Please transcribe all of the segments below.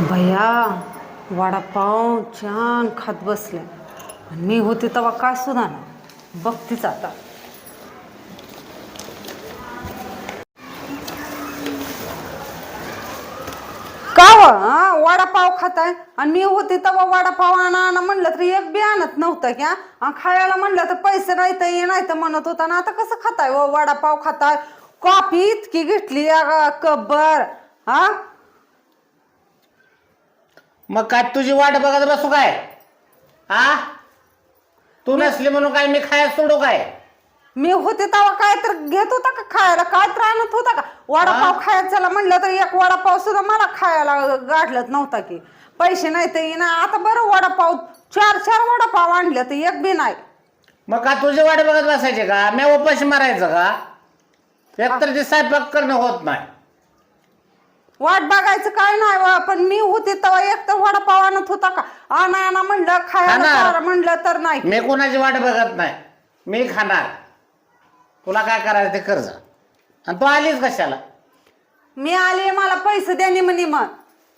भैया वडापाव छान खात बसले. आणि मी होते तेव्हा काय सुद्धा ना बघतीच आता. का वडापाव खाताय? आणि मी होते तेव्हा वडापाव आणा आणा म्हणलं तर एक बी आणत नव्हतं क्या? खायला म्हणलं तर पैसे नाही तर ये नाही तर म्हणत होता. ना आता कसं खाताय वडापाव खाताय? कॉफी इतकी घेतली अगं कब्बर हा? मग काय तुझी वाट बघत बसू काय? हा तू नसली म्हणून काय मी खायला सोडू काय? मी होते तेव्हा काय तर घेत होता का खायला? काय तर आणत होता का? वडापाव खायला चला म्हणलं तर एक वडापाव सुद्धा मला खायला गाठलत नव्हता की. पैसे नाही तर ना आता बरं वडापाव चार चार वडापाव आणले तर एक बी नाही. मग का तुझी वाट बघत बसायची का? मी उपाशी मारायचं का? एकतर ते स्वयंपाक करणं होत नाही. वाट बघायचं काय नाही वा, पण मी होते तेव्हा एक तर वडापाव आणत होता का? आणा आणा म्हणलं खायला म्हणलं तर नाही. मी कोणाची वाट बघत नाही. मी खाणार. तुला काय करायचं ते कर जा. आणि तू आलीस कशाला? मी आले मला पैसे द्या म्हणे मग.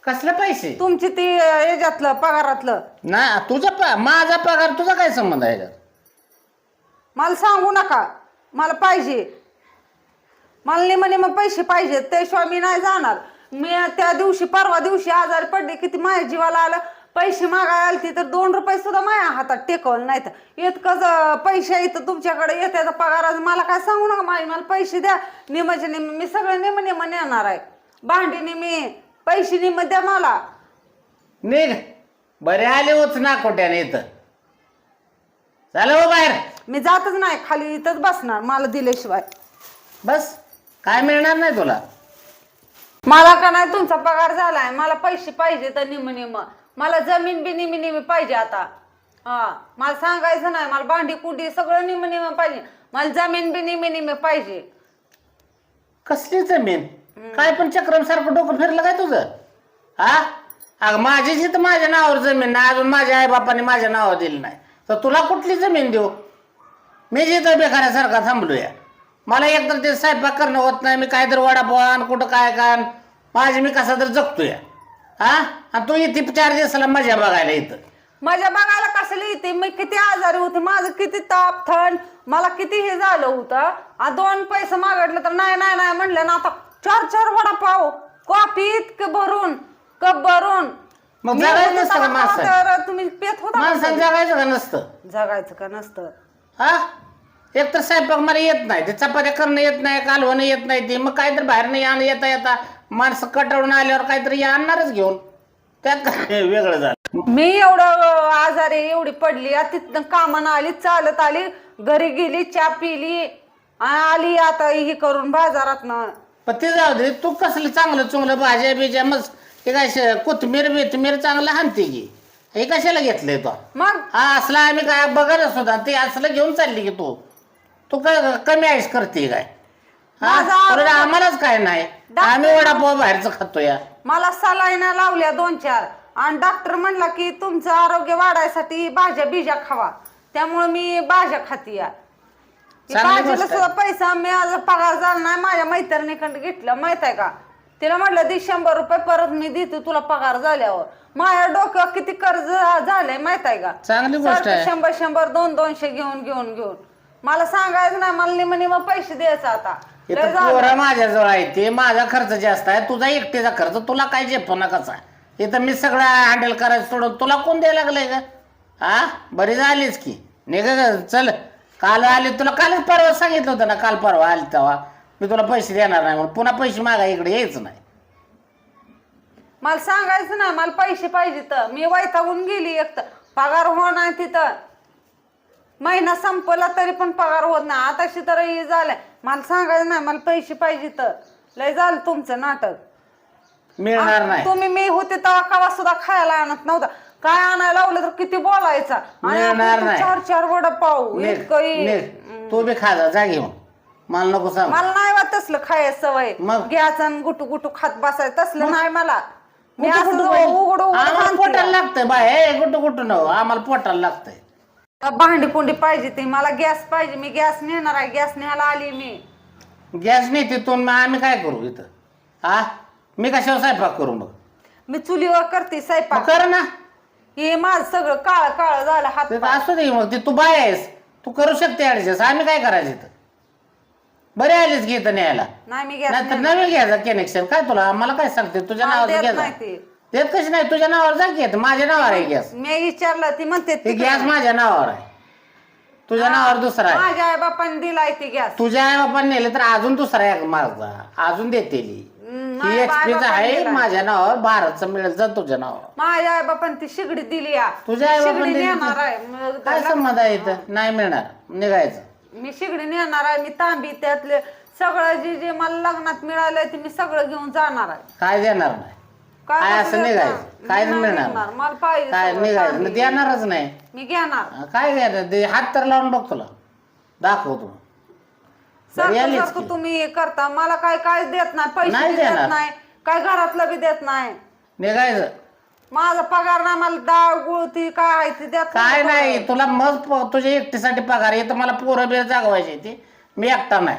कसले पैसे? तुमची ती अं, याच्यातलं पगारातलं. ना तुझा प- माझा पगार तुझा काय संबंध आहे याच्यात? मला सांगू नका. मला पाहिजे. मला नाही म्हणे मग पैसे पाहिजे त्याशिवाय मी नाही जाणार. मी त्या दिवशी परवा दिवशी आजारी पडले किती माझ्या जीवाला आलं. पैसे मागायला आलती तर दोन रुपये सुद्धा माझ्या हातात टेकवलं नाही तर इतकंच अं, पैसे इथं तुमच्याकडे येते पगार आज मला काय सांगू नका माई मला पैसे द्या. निमाचे निम मी सगळे निम निम नेणार आहे. भांडी निमी पैसे निम द्या मला. निघ. बरे आले होच ना कोट्याने इथं. चालेल हो बाहेर? मी जातच नाही खाली इथंच बसणार मला दिल्याशिवाय. बस. काय मिळणार नाही तुला? मला का नाही तुमचा पगार झालाय. मला पैसे पाहिजे तर निम निम मला जमीन बी निमी निमी पाहिजे आता. हा मला सांगायचं नाही. मला भांडी कुंडी सगळं निम निम पाहिजे. मला जमीन बी निमी निमी पाहिजे. कसली जमीन? काय पण चक्रम सारखं डोकं फिरलं काय तुझं? हा? अगं माझीच इथं माझ्या नावावर जमीन नाही अजून माझ्या आई बापाने माझ्या नावावर दिली नाही. तर तुला कुठली जमीन देऊ? मी जिथं बेकाऱ्यासारखा थांबलोया. मला एकतर ते स्वयंपाक करणं होत नाही मी काहीतरी वडापाव आण कुठं काय कान माझी मी कसा तर जगतोय. हा? आणि तू इथे चार दिवसाला मजा बघायला इथं माझ्या बघायला कसली येते? मी किती आजारी होते माझं किती ताप थंड. मला किती हे झालं होतं. आ दोन पैसे मागितलं तर नाही नाही नाही म्हणलं ना आता चार चार वडापाव. कॉफी इतकं भरून कप भरून. मग मी जगायचं होते नसतं का तेव्हा माणसाने? तर तुम्ही पेत होता का माणसानं जगायचं का नसतं? जगायचं का नसतं? हा? एक तर स्वयंपाक मला येत नाही ते चपात्या करणं येत नाही कालवणं येत नाही ते मग काहीतरी बाहेर नाही आणं येता येता. माणसं कटाळून आल्यावर काहीतरी आणणारच घेऊन. त्यात काय? वेगळं झालं. मी एवढं आजारी एवढी पडली आ तिथनं कामानं आली चालत आली घरी गेली चहा पिली आ- आली आता ही करून बाजारातनं. पण ते जाऊ दे तू कसलं चांगलं चुंगलं भाज्या बिज्या मग ते काय श- कोथिंबीर बिथमीर चांगलं हाणते की. हे कशाला घेतलंय तो? मग? हा असला आम्ही काय बघत सुद्धा ते असलं घेऊन चालली की तू. तू काय कमी आईस करते काय? हा? माझं आम्हालाच काय नाही. आम्ही वडापाव बाहेरचं खातो या. मला सलाईना लावल्या दोन चार. आणि डॉक्टर म्हणला की तुमचं आरोग्य वाढायसाठी भाज्या बिज्या खावा. त्यामुळे मी भाज्या खाते या. चांगली भाजीला आहे. सुद्धा पैसा मी आज पगार झाला नाही. माझ्या मैत्रिणीकडे घेतलं माहीत आहे का? तिला म्हटलं दे शंभर रुपये परत मी देते तुला पगार झाल्यावर. माझ्या डोक्यावर किती कर्ज झालंय माहीत आहे का? चांगली गोष्ट सारखं आहे शंभर शंभर दोन दोनशे घेऊन घेऊन घेऊन. मला सांगायचं नाही मला निम निम पैसे द्यायचं आता. लय इथं झालं. पोरं माझ्याजवळ आहे ते माझा खर्च जास्त आहे तुझा एकटीचा खर्च तुला काय झेपणं कसा इथं मी सगळं हँडल करायचं सोडून तुला कोण द्यायला लागलंय का हा बरी झालीच की. निघ ग, चल. काल आली तुला कालच परवा सांगितलं होतं ना काल परवा आली तेव्हा. मी तुला पैसे देणार नाही म्हणून पुन्हा पैसे मागा इकडे यायचं नाही. मला सांगायचं ना मला पैसे पाहिजे तर. मी वैतागून गेली एक तर. पगार होणार तिथं. महिना संपला तरी पण पगार होत नाही. आताशी तर हे झालंय. मला सांगायचं नाही मला पैसे पाहिजे तर. लय झालं तुमचं नाटक. मिळणार नाही. तुम्ही मी होते तेव्हा कवा सुद्धा खायला आणत नव्हता. काय आणायला लावलं तर किती बोलायचा? आणि मिळणार आपण नाही. चार चार निघ, इतकं हे-. तू बी खा जा घेऊन. मला नको सांग. मला नाही वाटत तसलं खायचं सवय. मग? घ्यायचं आणि गुटू गुटू खात बसायचं. तसलं नाही मला. मी असं उघड? उघड आम्हाला खाते. पोटाला लागतंय बाय हे कुठं कुठं नव आम्हाला पोटाला लागतंय. भांडी कुंडी पाहिजे ती? मला गॅस पाहिजे मी गॅस नेणार आहे गॅस न्यायला आली मी. गॅस नाही तिथून मग आम्ही काय करू इथं? हा मी कशावर स्वयंपाक करू मग? मी चुलीवर करते मग स्वयंपाक कर ना. हे माझं सगळं काळ काळ झालं हात ते तर असू दे मग ते तू बाय आहेस. तू करू शकते ऍडजस्ट. आम्ही काय करायचं इथं? बरे आलीच घे इथं न्यायला? नाही मी गॅस नाहीतर नवीन घ्यायचा कनेक्शन काय तुला? मला काय सांगते? तुझ्या मला देत घ्यायचा नाही ते. देत कशी नाही? तुझ्या नावावर जा घेत माझ्या नावावर आहे गॅस. मी विचारलं ती म्हणते ते तिकडं गॅस माझ्या नावावर आहे. तुझ्या नावावर दुसरा आहे. माझ्या आई बापाने दिलाय ती गॅस. तुझ्या आई बापाने नेले तर अजून दुसरा आहे माझा? अजून देते हम्म, ही माझ्या एक्सपीच आहे दिलाय. माझ्या नावावर. भारतचं मिळेल जा तुझ्या नावावर. माझ्या आई बापाने ती शिगडी दिली या. तुझ्या आई-बापाने शिगडी नेणार ती? आहे. काय संबंध आहे इथं? नाही मिळणार. निघायचं. मी शिगडी नेणार आहे. मी तांबी त्यातले सगळं जे जे मला लग्नात मिळालंय ते मी सगळं घेऊन जाणार आहे. काय देणार नाही? काय असं देणार? निघायचं? काय नाही मिळणार. मला पाहिजे काय सगळं निघायचं. मग देणारच नाही. मी घेणार. काय घ्यायचं ते हात तर लावून बघ तुला. दाखवतो बरी सारखं आलीच सारखं की. तुम्ही हे करता. मला काय काय देत नाही? पैसे नाही बी देत देणार. नाही. काय घरातलं बी देत नाही. निघायचं. माझा पगार नाही मला डाळ गुळती काय आहे ते देत काय नाही तुला मग प- तुझ्या एकटीसाठी पगार येतं मला पोरं बिरं जागवायची ती. मी एकटा नाही.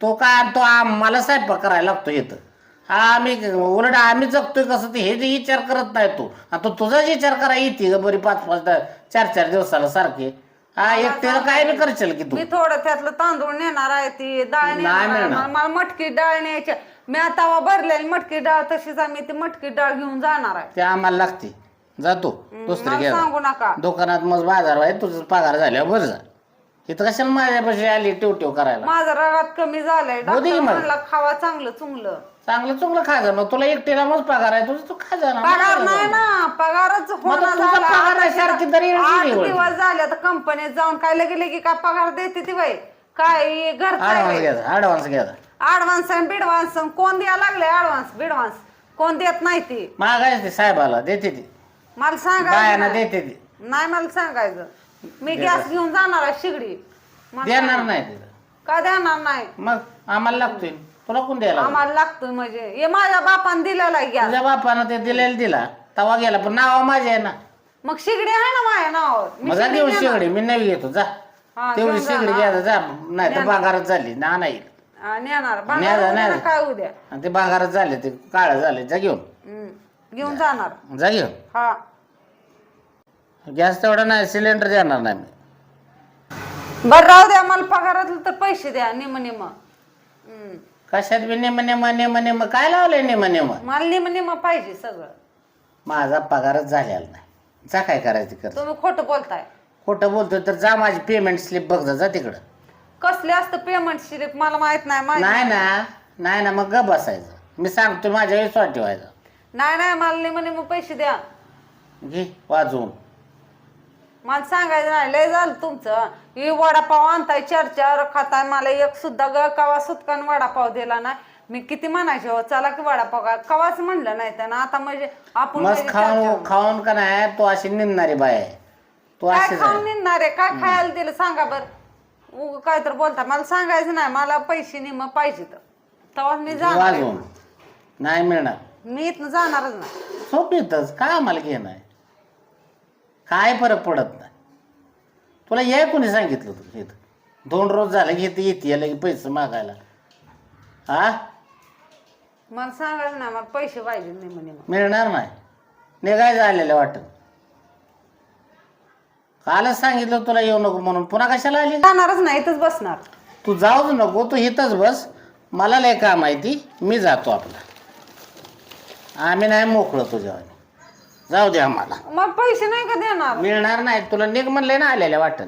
तो काय तो आम्हाला स्वयंपाक करायला लागतो येतं हा आम्ही उलट आम्ही जगतोय कसं ते हे जे विचार करत नाही तू. आणि तो तुझाच विचार करा येते ग बरी पाच पाच दा- चार चार दिवसाला सारखे. हा एकटीला काय बी करशील की तू? मी थोडं त्यातलं तांदूळ नेणार आहे ती डाळ नाही नेणार आहे. मिळणार. मला मटकी डाळ न्यायची. मी आता भरलेली मटकी डाळ तशीच मी ती मटकी डाळ घेऊन जाणार आहे. ते आम्हाला लागते. जातो दुसरी मला घ्या सांगू नका. दुकानात मग बाजार आहे तुझं पगार झाल्यावर बरं जा. इथं कशाला माझ्यापाशी आली टिव टिव करायला? माझं रगात कमी झालंय. दे डॉक्टर मग. म्हणला खावा चांगलं चुंगलं. चांगलं चुंगलं खा जा मग तुला एकटीला मग पगार आहे. तुझं तू खा जा ना. पगार नाही ना. पगारच होणं तुझा झाला. पगार आहे सारखी दर आठ. दिवस झाले तर कंपनीत जाऊन काय लगे लगे काय पगार देते ती बाई. काय घरचं ऍडव्हान्स घ्यायचा ऍडव्हान्स घ्यायचा ऍडव्हान्स आणि बिडव्हान्स कोण द्यायला लागले ऍडव्हान्स बिडव्हान्स कोण देत नाही ती. मागायचं ते साहेबाला. देते ती. मला सांगायचं बायाना. देते ती. नाही मला सांगायचं. मी गॅस घेऊन जाणार आहे शिगडी. मला देणार. नाही तिथं. का देणार नाही? मग आम्हाला लागतोय. तुला कोण द्यायला? आम्हाला लागतोय म्हणजे. हे माझ्या बापाने दिलेला गॅस. तुझ्या बापानं ते दिलेला दिला. तवा गेला पण नाव माझे आहे ना. मग शिगडी आहे ना माझ्या नावावर? मी मग जा शिगडी घेऊन. शेगडी मी नवी घेतो जा. हा, तेवढी घेऊन शेगडी. घ्यायला जा. नाही तर. बागारच झाली ना नाही. हा, नेणार. उद्या ना. काय उद्या आणि ते बागारच झाले ते काळ झाले. जा घेऊन. हम्म. घेऊन जाणार. जा घेऊन. हा. गॅस तेवढा नाही सिलेंडर देणार नाही मी. बर राहू द्या. मला पगारातलं तर पैसे द्या निम निम. हम्म. कशात बी नेम नेम नेम नेम काय लावलंय नेम नेम? मला निम निम पाहिजे सगळं. माझा पगारच झालेला नाही. जा काय करायचं कर. तुम्ही खोटं बोलताय. खोटं बोलतोय तर जा माझी पेमेंट स्लिप बघ जा, जा तिकडं. कसले असतं पेमेंट शिल्लक मला माहीत नाही नाही ना नाही ना मग ग बसायचं. मी सांगतो माझ्या विश्वास ठेवायचा. नाही नाही मला निम निम पैसे द्या. घे वाजवून. मला सांगायचं नाही लय झालं तुमचं. ही वडापाव आणताय चार चार खाताय मला एक सुद्धा ग कवा सुटकान वडापाव दिला नाही. मी किती म्हणायचे हो चला की वडापाव खा. कवाच म्हणलं नाही त्यानं. आता म्हणजे आपण मस्त म्हणजे खाऊन खाऊन का नाही तू अशी निंदणारी बाय आहे. तू काय अशीच खाऊन आहे. निघणार आहे? काय खायला दिलं? सांगा बर. उग काय तर बोलता. मला सांगायचं नाही मला पैसे निम पाहिजे तर. तेव्हा मी जाणार आहे. वाजवून नाही मिळणार. मी इथनं जाणारच नाही. सोपीतच काय आम्हाला घेणं आहे? काय फरक पडत नाही. तुला ये कोणी सांगितलं तू इथं? दोन रोज झालं की इथं येते लगे पैसे मागायला. हा मला सांगायचं नाही मला पैसे पाहिजे निम निम मिळणार नाही. निघायचं आलेलं वाटत. कालच सांगितलं तुला येऊ नको म्हणून. पुन्हा कशाला आली? जाणारच नाही इथंच बसणार. तू जाऊच नको तू इथंच बस. मला लय काम आहे ती. मी जातो आपला. आम्ही नाही मोकळं तुझ्या जाऊ दे आम्हाला. मग पैसे नाही का देणार? मिळणार नाही. तुला निघ म्हणले ना आलेल्या वाटत